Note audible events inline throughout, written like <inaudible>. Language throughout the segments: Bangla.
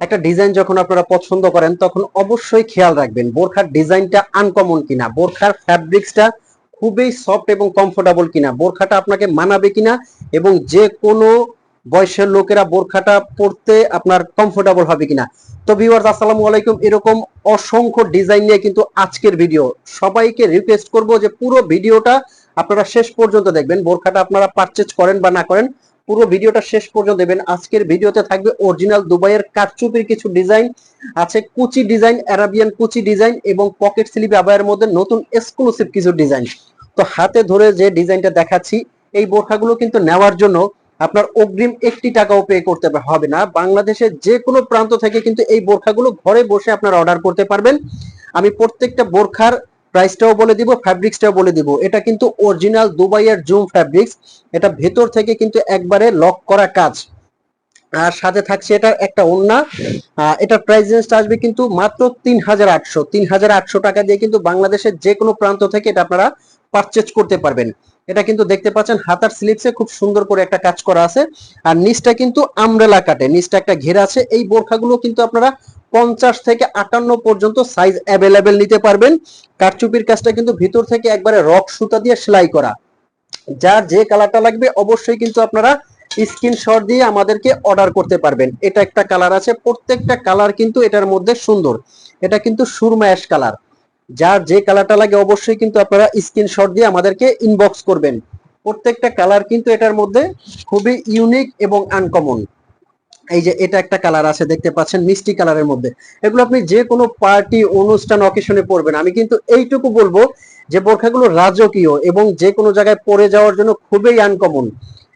একটা ডিজাইন যখন আপনারা পছন্দ করেন, তখন অবশ্যই খেয়াল রাখবেন বোরখার ডিজাইনটা আনকমন কিনা, বোরখার ফ্যাব্রিক্সটা খুবই সফট এবং কমফোর্টেবল কিনা, বোরখাটা আপনাকে মানাবে কিনা এবং যে কোনো বয়সের লোকেরা বোরখাটা পরতে আপনার কমফোর্টেবল হবে কিনা। তো ভিউয়ার্স আসসালামু আলাইকুম। এরকম অসংখ্য ডিজাইন নিয়ে কিন্তু আজকের ভিডিও সবাইকে রিকোয়েস্ট করব যে পুরো ভিডিওটা আপনারা শেষ পর্যন্ত দেখবেন, বোরখাটা আপনারা পারচেজ করেন বা না করেন। পুরো ভিডিওটা শেষ পর্যন্ত দেবেন আজকের ভিডিওতে থাকবে অরিজিনাল দুবাইয়ের কারচুপির কিছু ডিজাইন আছে কুচি ডিজাইন অ্যারাবিয়ান কুচি ডিজাইন এবং পকেট স্লিপ আবায়ের মধ্যে নতুন এক্সক্লুসিভ কিছু ডিজাইন তো হাতে ধরে যে ডিজাইনটা দেখাচ্ছি, এই বোরখাগুলো কিন্তু নেওয়ার জন্য আপনার অগ্রিম একটি টাকাও পে করতে হবে না। বাংলাদেশের যে কোনো প্রান্ত থেকে কিন্তু এই বোরখাগুলো ঘরে বসে আপনারা অর্ডার করতে পারবেন। আমি প্রত্যেকটা বোরখার প্রাইসটাও বলে দিব ফ্যাব্রিক্সটাও বলে দিব। এটা কিন্তু অরিজিনাল দুবাইয়ের জুম ফ্যাব্রিক্স এটা ভেতর থেকে কিন্তু একবারে লক করা কাজ। আর সাথে থাকছে এটার একটা ওন্না এটার প্রাইস রেঞ্জটা আসবে কিন্তু মাত্র তিন হাজার আটশো। তিন হাজার আটশো টাকা দিয়ে কিন্তু বাংলাদেশের যে কোনো প্রান্ত থেকে এটা আপনারা পারচেজ করতে পারবেন। এটা কিন্তু দেখতে পাচ্ছেন, হাতার স্লিপসে খুব সুন্দর করে একটা কাজ করা আছে। আর নিচটা কিন্তু আমরেলা কাটে নিচটা একটা ঘেরা আছে। এই বোরখাগুলো কিন্তু আপনারা পঞ্চাশ থেকে আটান্ন পর্যন্ত সাইজ অ্যাভেলেবেল নিতে পারবেন। কারচুপির কাজটা কিন্তু ভিতর থেকে একবারে রক সুতা দিয়ে সেলাই করা। যার যে কালারটা লাগবে অবশ্যই কিন্তু আপনারা স্ক্রিনশট দিয়ে আমাদেরকে অর্ডার করতে পারবেন। এটা একটা কালার আছে, প্রত্যেকটা কালার কিন্তু এটার মধ্যে সুন্দর। এটা কিন্তু সুরমা অ্যাশ কালার যার যে কালারটা লাগে অবশ্যই কিন্তু আপনারা স্ক্রিনশট দিয়ে আমাদেরকে ইনবক্স করবেন। প্রত্যেকটা কালার কিন্তু এটার মধ্যে খুবই ইউনিক এবং আনকমন এই যে এটা একটা কালার আছে, দেখতে পাচ্ছেন, মিষ্টি কালারের মধ্যে। এগুলো আপনি যে কোনো পার্টি অনুষ্ঠান অকেশনে পরবেন। আমি কিন্তু এইটুকু বলব যে বোরখাগুলো রাজকীয় এবং যে কোনো জায়গায় পরে যাওয়ার জন্য খুবই আনকমন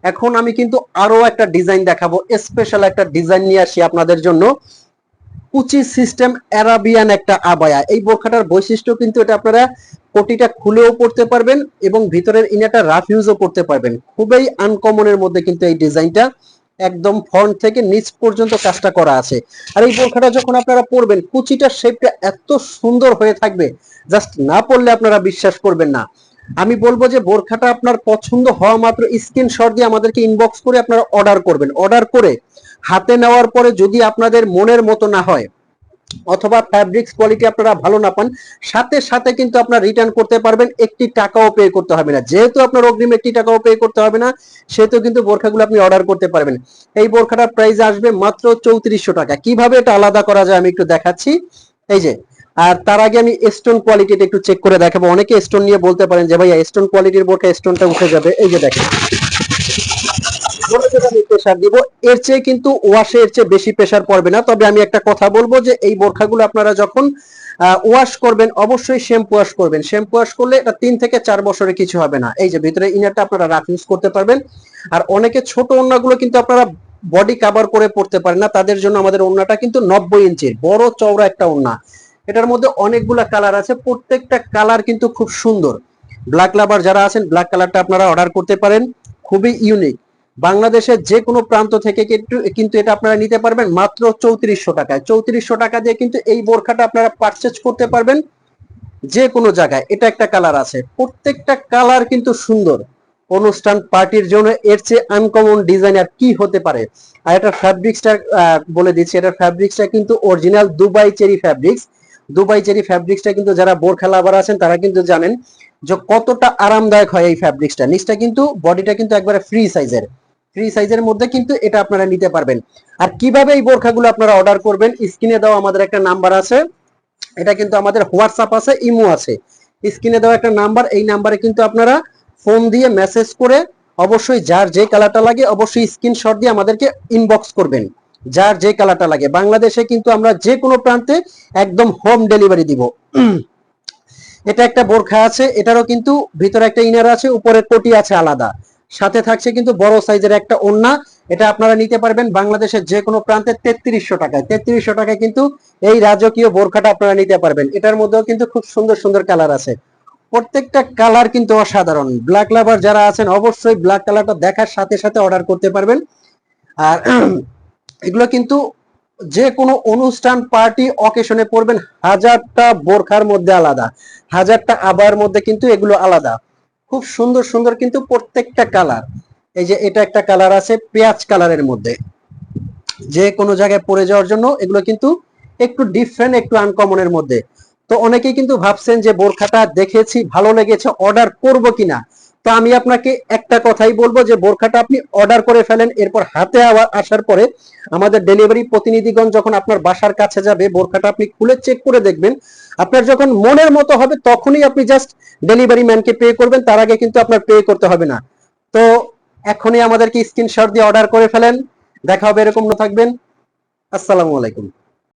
এখন আমি কিন্তু আরও একটা ডিজাইন দেখাবো স্পেশাল একটা ডিজাইন নিয়ে আসি আপনাদের জন্য। কুচি সিস্টেম অ্যারাবিয়ান একটা আবায়া। এই বোরখাটার বৈশিষ্ট্য কিন্তু এটা আপনারা কোটিটা খুলেও পড়তে পারবেন এবং ভিতরের ইনাটা রাফ ইউজও করতে পারবেন। খুবই আনকমনের মধ্যে কিন্তু এই ডিজাইনটা একদম ফ্রন্ট থেকে নিচ পর্যন্ত কাজটা করা আছে। আর এই বোরখাটা যখন আপনারা পরবেন কুচিটার শেপটা এত সুন্দর হয়ে থাকবে জাস্ট না পড়লে আপনারা বিশ্বাস করবেন না। আমি বলব যে বোরখাটা আপনার পছন্দ হওয়া মাত্র স্ক্রিনশট দিয়ে আমাদেরকে ইনবক্স করে আপনারা অর্ডার করবেন। অর্ডার করে হাতে নেওয়ার পরে যদি আপনাদের মনের মতো না হয় অথবা ফ্যাব্রিক্স কোয়ালিটি আপনারা ভালো না পান, সাথে সাথে কিন্তু আপনারা রিটার্ন করতে পারবেন, একটি টাকাও পে করতে হবে না। যেহেতু আপনার অগ্রিম একটি টাকাও পে করতে হবে না, সেহেতু কিন্তু বোরখাগুলো আপনি অর্ডার করতে পারবেন। এই বোরখাটার প্রাইস আসবে মাত্র চৌত্রিশশো টাকা। কীভাবে এটা আলাদা করা যায় আমি একটু দেখাচ্ছি। এই যে, আর তার আগে আমি স্টোন কোয়ালিটিটা একটু চেক করে দেখাবো। অনেকে স্টোন নিয়ে বলতে পারেন যে, ভাইয়া স্টোন কোয়ালিটির বোরখা স্টোনটা উঠে যাবে। এই যে দেখেন। প্রেসার দিব এর চেয়ে কিন্তু ওয়াশে এর চেয়ে বেশি প্রেসার পড়বে না। তবে আমি একটা কথা বলব যে, এই বোরখাগুলো আপনারা যখন ওয়াশ করবেন, অবশ্যই শ্যাম্পু ওয়াশ করবেন। শ্যাম্পু ওয়াশ করলে এটা তিন থেকে চার বছরে কিছু হবে না। এই যে, ভিতরে ইনারটা আপনারা রাফ ইউজ করতে পারবেন। আর অনেকে ছোট ওন্নাগুলো কিন্তু আপনারা বডি কাভার করে পড়তে পারেন না। তাদের জন্য আমাদের ওন্নাটা কিন্তু নব্বই ইঞ্চির বড় চওড়া একটা ওন্না এটার মধ্যে অনেকগুলা কালার আছে। প্রত্যেকটা কালার কিন্তু খুব সুন্দর। ব্ল্যাক লাভার যারা আছেন ব্ল্যাক কালারটা আপনারা অর্ডার করতে পারেন। খুবই ইউনিক বাংলাদেশের যে কোনো প্রান্ত থেকে কিন্তু কিন্তু এটা আপনারা নিতে পারবেন মাত্র চৌত্রিশশো টাকায়। চৌত্রিশশো টাকা দিয়ে কিন্তু এই বোরখাটা আপনারা পারচেজ করতে পারবেন যে কোনো জায়গায়। এটা একটা কালার আছে। প্রত্যেকটা কালার কিন্তু সুন্দর। অনুষ্ঠান পার্টির জন্য এর চেয়ে আনকমন ডিজাইন আর কি হতে পারে? আর এটা ফ্যাব্রিক্সটা বলে দিচ্ছি, এটা ফ্যাব্রিক্সটা কিন্তু original Dubai cherry fabrics Dubai cherry ফ্যাব্রিক্সটা কিন্তু যারা বোরখা লাভার আছেন, তারা কিন্তু জানেন যে কতটা আরামদায়ক হয় এই ফ্যাব্রিক্সটা নিচটা কিন্তু বডিটা কিন্তু একবারে ফ্রি সাইজের ফ্রি সাইজের মধ্যে কিন্তু এটা আপনারা নিতে পারবেন। আর কীভাবে এই বোরখাগুলো আপনারা অর্ডার করবেন স্ক্রিনে দেওয়া আমাদের একটা নাম্বার আছে। এটা কিন্তু আমাদের হোয়াটসঅ্যাপ আছে ইমো আছে। স্ক্রিনে দেওয়া একটা নাম্বার এই নাম্বারে কিন্তু আপনারা ফোন দিয়ে মেসেজ করে অবশ্যই যার যে কালারটা লাগে অবশ্যই স্ক্রিনশট দিয়ে আমাদেরকে ইনবক্স করবেন। যার যে কালারটা লাগে। বাংলাদেশে কিন্তু আমরা যে কোনো প্রান্তে একদম হোম ডেলিভারি দিব। <clears throat> এটা একটা বোরখা আছে, এটারও কিন্তু ভিতরে একটা ইনার আছে, উপরে কোটি আছে আলাদা। সাথে থাকছে কিন্তু বড় সাইজের একটা ওন্না এটা আপনারা নিতে পারবেন বাংলাদেশের যে কোনো প্রান্তে তেত্রিশশো টাকায়। তেত্রিশশো টাকায় কিন্তু এই রাজকীয় বোরখাটা আপনারা নিতে পারবেন। এটার মধ্যেও কিন্তু খুব সুন্দর সুন্দর কালার আছে। প্রত্যেকটা কালার কিন্তু অসাধারণ। ব্ল্যাক লাভার যারা আছেন, অবশ্যই ব্ল্যাক কালারটা দেখার সাথে সাথে অর্ডার করতে পারবেন। আর <clears throat> এগুলো কিন্তু যে কোনো অনুষ্ঠান, পার্টি, অকেশনে পড়বেন হাজারটা বোরখার মধ্যে আলাদা। হাজারটা আবার মধ্যে কিন্তু এগুলো আলাদা। খুব সুন্দর সুন্দর কিন্তু প্রত্যেকটা কালার। এই যে এটা একটা কালার আছে পেঁয়াজ কালারের মধ্যে। যে কোনো জায়গায় পড়ে যাওয়ার জন্য এগুলো কিন্তু একটু ডিফারেন্ট একটু আনকমনের মধ্যে। তো অনেকেই কিন্তু ভাবছেন যে বোরখাটা দেখেছি, ভালো লেগেছে অর্ডার করব কিনা? তো আমি আপনাকে একটা কথাই বলব যে বোরখাটা আপনি অর্ডার করে ফেলেন, এরপর হাতে আসার পরে আমাদের ডেলিভারি প্রতিনিধিগণ যখন আপনার বাসার কাছে যাবে, বোরখাটা আপনি খুলে চেক করে দেখবেন। আপনার যখন মনের মতো হবে তখনই আপনি জাস্ট ডেলিভারি ম্যানকে পে করবেন, তার আগে কিন্তু আপনার পে করতে হবে না। তো এখনই আমাদেরকে স্ক্রিনশট দিয়ে অর্ডার করে ফেলেন। দেখা হবে, এরকম না থাকবেন। আসসালামু আলাইকুম।